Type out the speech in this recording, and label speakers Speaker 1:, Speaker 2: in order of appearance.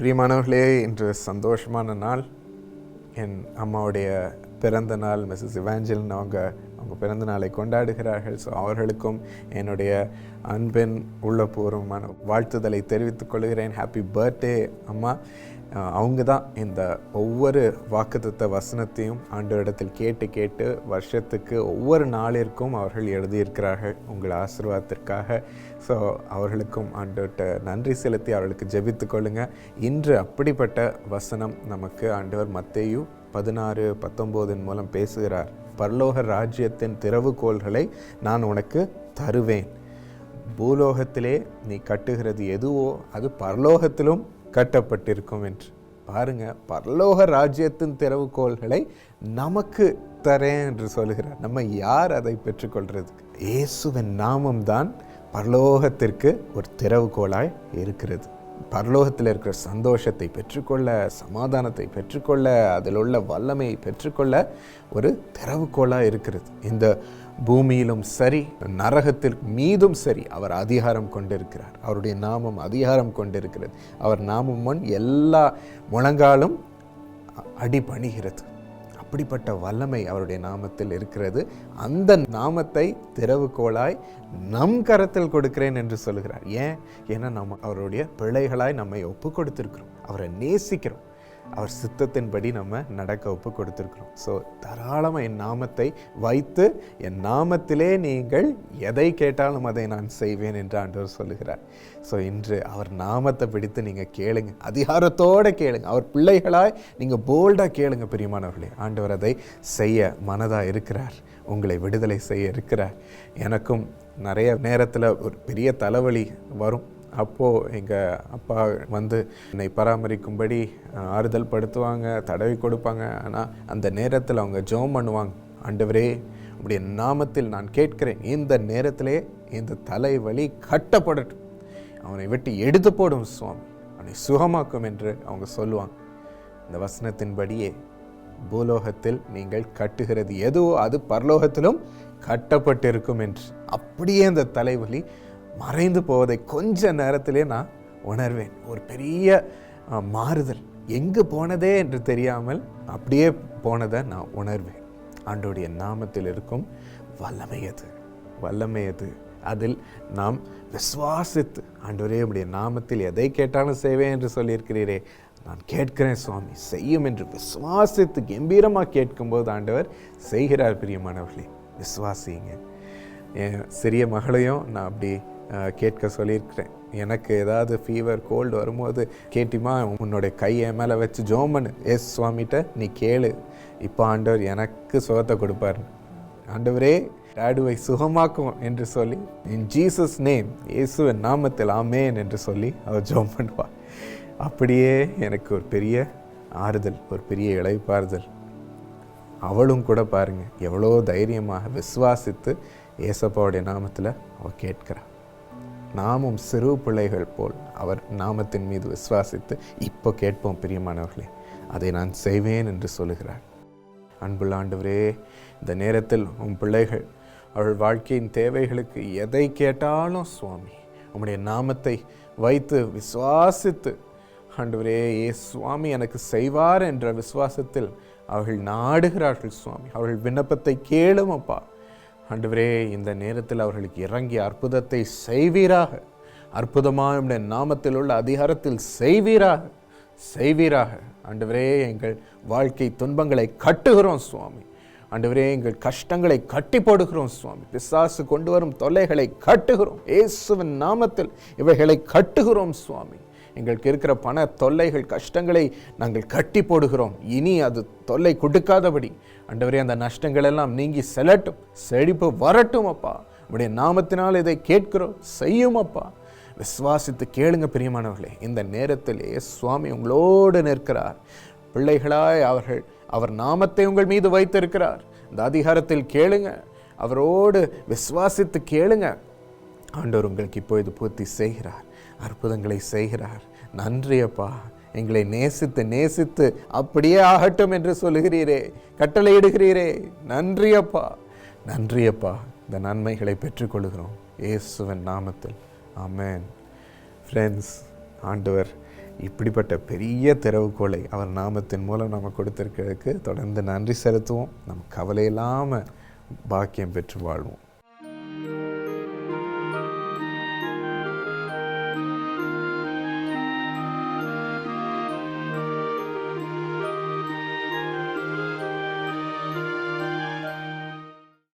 Speaker 1: பிரியமானவர்களே இன்று சந்தோஷமான நாள். என் அம்மாவுடைய பிறந்த நாள் மிஸ்ஸஸ் இவாஞ்சலின் அவங்க அவங்க பிறந்த நாளை கொண்டாடுகிறார்கள். ஸோ அவர்களுக்கும் என்னுடைய அன்பின் உள்ளபூர்வமான வாழ்த்துதலை தெரிவித்துக் கொள்கிறேன். ஹாப்பி பர்த்டே அம்மா. அவங்க தான் இந்த ஒவ்வொரு வாக்குத்தத்த வசனத்தையும் ஆண்டு இடத்தில் கேட்டு கேட்டு வருஷத்துக்கு ஒவ்வொரு நாளிற்கும் அவர்கள் எழுதியிருக்கிறார்கள் உங்கள் ஆசீர்வாதத்திற்காக. ஸோ அவர்களுக்கும் ஆண்டவர்கிட்ட நன்றி செலுத்தி அவர்களுக்கு ஜெபித்து கொள்ளுங்கள் இன்று அப்படிப்பட்ட வசனம் நமக்கு ஆண்டவர் மத்தேயு பதினாறு பத்தொம்போதின் மூலம் பேசுகிறார். பரலோக ராஜ்யத்தின் திறவுகோள்களை நான் உனக்கு தருவேன். பூலோகத்திலே நீ கட்டுகிறது எதுவோ அது பரலோகத்திலும் கட்டப்பட்டிருக்கும் என்று. பாருங்க பரலோக ராஜ்யத்தின் திறவுகோள்களை நமக்கு தரேன் என்று சொல்கிறார் நம்ம யார் அதை பெற்றுக்கொள்றதுக்கு? இயேசுவின் நாமம்தான் பரலோகத்திற்கு ஒரு திறவுகோளாய் இருக்கிறது. பரலோகத்தில் இருக்கிற சந்தோஷத்தை பெற்றுக்கொள்ள சமாதானத்தை பெற்றுக்கொள்ள அதில் உள்ள வல்லமையை பெற்றுக்கொள்ள ஒரு திறவுகோளாக இருக்கிறது. இந்த பூமியிலும் சரி நரகத்தில் மீதும் சரி அவர் அதிகாரம் கொண்டிருக்கிறார். அவருடைய நாமம் அதிகாரம் கொண்டிருக்கிறது. அவர் நாமம் முன் எல்லா முழங்காலும் அடிபணிகிறது. அப்படிப்பட்ட வல்லமை அவருடைய நாமத்தில் இருக்கிறது. அந்த நாமத்தை திறவுகோளாய் நம் கரத்தில் கொடுக்கிறேன் என்று சொல்கிறார். ஏன்? ஏன்னா நம்ம அவருடைய பிள்ளைகளாய் நம்மை ஒப்பு கொடுத்துருக்கிறோம் அவரை நேசிக்கிறோம். அவர் சித்தத்தின்படி நம்ம நடக்க ஒப்பு கொடுத்துருக்குறோம். ஸோ தாராளமாக என் நாமத்தை வைத்து என் நாமத்திலே நீங்கள் எதை கேட்டாலும் அதை நான் செய்வேன் என்று ஆண்டவர் சொல்லுகிறார். ஸோ இன்று அவர் நாமத்தை பிடித்து நீங்கள் கேளுங்க. அதிகாரத்தோடு கேளுங்க. அவர் பிள்ளைகளாய் நீங்கள் போல்டாக கேளுங்க பிரியமானவர்களே. ஆண்டவர் அதை செய்ய மனதாக இருக்கிறார். உங்களை விடுதலை செய்ய இருக்கிறார். எனக்கும் நிறைய நேரத்தில் ஒரு பெரிய தலைவலி வரும். அப்போது எங்கள் அப்பா வந்து என்னை பராமரிக்கும்படி ஆறுதல் படுத்துவாங்க தடவி கொடுப்பாங்க. ஆனால் அந்த நேரத்தில் அவங்க ஜோம் பண்ணுவாங்க. ஆண்டவரே உடைய நாமத்தில் நான் கேட்கிறேன். இந்த நேரத்திலே இந்த தலைவலி கட்டப்படட்டும். அவனை விட்டு எடுத்து போடும் சுவாமி. அவனை சுகமாக்கும் என்று அவங்க சொல்லுவாங்க. இந்த வசனத்தின்படியே பூலோகத்தில் நீங்கள் கட்டுகிறது எதுவோ அது பரலோகத்திலும் கட்டப்பட்டிருக்கும் என்று. அப்படியே அந்த தலைவலி மறைந்து போவதை கொஞ்ச நேரத்திலே நான் உணர்வேன். ஒரு பெரிய மாறுதல். எங்கு போனதே என்று தெரியாமல் அப்படியே போனதை நான் உணர்வேன். ஆண்டோடைய நாமத்தில் இருக்கும் வல்லமை அது வல்லமை அது அதில் நாம் விசுவாசித்து ஆண்டோரே உடைய நாமத்தில் எதை கேட்டாலும் செய்வேன் என்று சொல்லியிருக்கிறீரே. நான் கேட்கிறேன் சுவாமி செய்யும் என்று விசுவாசித்து கம்பீரமாக கேட்கும்போது ஆண்டவர் செய்கிறார் பிரியமானவர்களே. விசுவாசிங்க என் சிறிய மகளையும் நான் அப்படி கேட்க சொல்லியிருக்கிறேன். எனக்கு ஏதாவது ஃபீவர் கோல்டு வரும்போது கேட்டிமா உன்னுடைய கையை மேலே வச்சு ஜோமனு பண்ணு எஸ் சுவாமிகிட்ட நீ கேளு. இப்போ ஆண்டவர் எனக்கு சுகத்தை கொடுப்பார் ஆண்டவரே டாடுவை சுகமாக்கும் என்று சொல்லி இன் ஜீசஸ் நேம் இயேசுவின் நாமத்தில் ஆமேன் என்று சொல்லி அவர் ஜோம் பண்ணுவார். அப்படியே எனக்கு ஒரு பெரிய ஆறுதல் ஒரு பெரிய இளைப்பாறுதல். அவளும் கூட பாருங்க எவ்வளோ தைரியமாக விசுவாசித்து ஏசப்பாவுடைய நாமத்தில் அவள் கேட்கிறாள் நாமும் சிறு பிள்ளைகள் போல் அவர் நாமத்தின் மீது விசுவாசித்து இப்போ கேட்போம் பிரியமானவர்களே. அதை நான் செய்வேன் என்று சொல்லுகிறார். அன்புள்ள ஆண்டவரே இந்த நேரத்தில் உன் பிள்ளைகள் அவள் வாழ்க்கையின் தேவைகளுக்கு எதை கேட்டாலும் சுவாமி உம்முடைய நாமத்தை வைத்து விசுவாசித்து ஆண்டவரே ஏ சுவாமி எனக்கு செய்வார் என்ற விசுவாசத்தில் அவர்கள் நாடுகிறார்கள் சுவாமி. அவர்கள் விண்ணப்பத்தை கேளுமப்பா ஆண்டவரே இந்த நேரத்தில் அவர்களுக்கு இறங்கி அற்புதத்தை செய்வீராக. அற்புதமாக உடைய நாமத்தில் உள்ள அதிகாரத்தில் செய்வீராக. செய்வீராக. ஆண்டவரே எங்கள் வாழ்க்கை துன்பங்களை கட்டுகிறோம் சுவாமி. ஆண்டவரே எங்கள் கஷ்டங்களை கட்டி போடுகிறோம் சுவாமி. பிசாசு கொண்டு வரும் தொல்லைகளை கட்டுகிறோம். இயேசுவின் நாமத்தில் இவைகளை கட்டுகிறோம் சுவாமி. எங்களுக்கு இருக்கிற பண தொல்லைகள் கஷ்டங்களை நாங்கள் கட்டி போடுகிறோம். இனி அது தொல்லை கொடுக்காதபடி. அண்டவரே அந்த நஷ்டங்கள் எல்லாம் நீங்கி செல்லட்டும் செழிப்பு வரட்டும் அப்பா. உடைய நாமத்தினால் இதை கேட்கிறோம் செய்யும் அப்பா. விசுவாசித்து கேளுங்க பிரியமானவர்களே இந்த நேரத்திலே சுவாமி உங்களோடு நிற்கிறார். பிள்ளைகளாய் அவர்கள் அவர் நாமத்தை உங்கள் மீது வைத்திருக்கிறார். இந்த அதிகாரத்தில் கேளுங்க அவரோடு விசுவாசித்து கேளுங்க. ஆண்டவர் உங்களுக்கு இப்பொழுது பூர்த்தி செய்கிறார். அற்புதங்களை செய்கிறார். நன்றி அப்பா எங்களை நேசித்து நேசித்து அப்படியே ஆகட்டும் என்று சொல்லுகிறீரே. கட்டளையிடுகிறீரே. நன்றி அப்பா நன்றி அப்பா இந்த நன்மைகளை பெற்றுக்கொள்கிறோம். இயேசுவன் நாமத்தில். ஆமேன். ஃப்ரெண்ட்ஸ் ஆண்டவர் இப்படிப்பட்ட பெரிய திறவுகோலை அவர் நாமத்தின் மூலம் நம்ம கொடுத்திருக்கிறதுக்கு தொடர்ந்து நன்றி செலுத்துவோம். நம் கவலை இல்லாமல் பாக்கியம் பெற்று வாழ்வோம்.